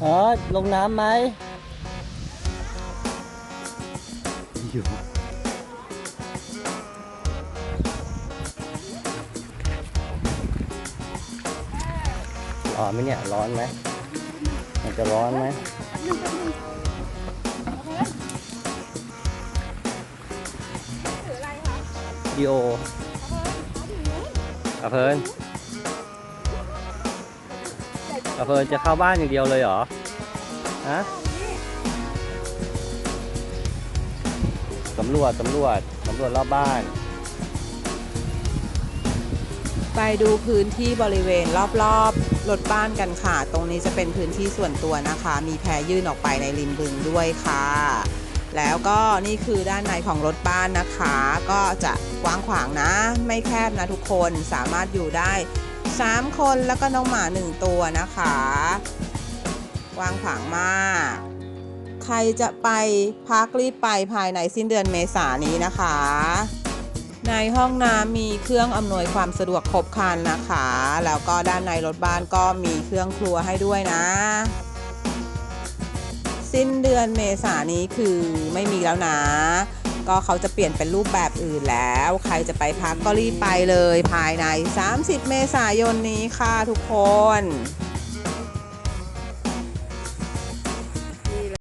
เออลงน้ำไหมอยู่ร้อนไหมเนี่ย ร้อนไหมมันจะร้อนไหมดีโออาเพลิ นอาเพลินจะเข้าบ้านอย่างเดียวเลยเหรอฮะสำรวจสำรวจสำรวจรอบบ้าน ไปดูพื้นที่บริเวณรอบๆรถบ้านกันค่ะ ตรงนี้จะเป็นพื้นที่ส่วนตัวนะคะ มีแพยื่นออกไปในริมบึงด้วยค่ะ แล้วก็นี่คือด้านในของรถบ้านนะคะ ก็จะกว้างขวางนะ ไม่แคบนะทุกคนสามารถอยู่ได้ 3 คนแล้วก็น้องหมา 1 ตัวนะคะ วางขวางมาก ใครจะไปพักรีบไปภายในสิ้นเดือนเมษายนนี้นะคะ ในห้องน้ำมีเครื่องอำนวยความสะดวกครบครันนะคะ แล้วก็ด้านในรถบ้านก็มีเครื่องครัวให้ด้วยนะ สิ้นเดือนเมษายนนี้คือไม่มีแล้วนะ ก็เขาจะเปลี่ยนเป็นรูปแบบอื่นแล้ว ใครจะไปพักก็รีบไปเลย ภายใน 30 เมษายนนี้ค่ะทุกคน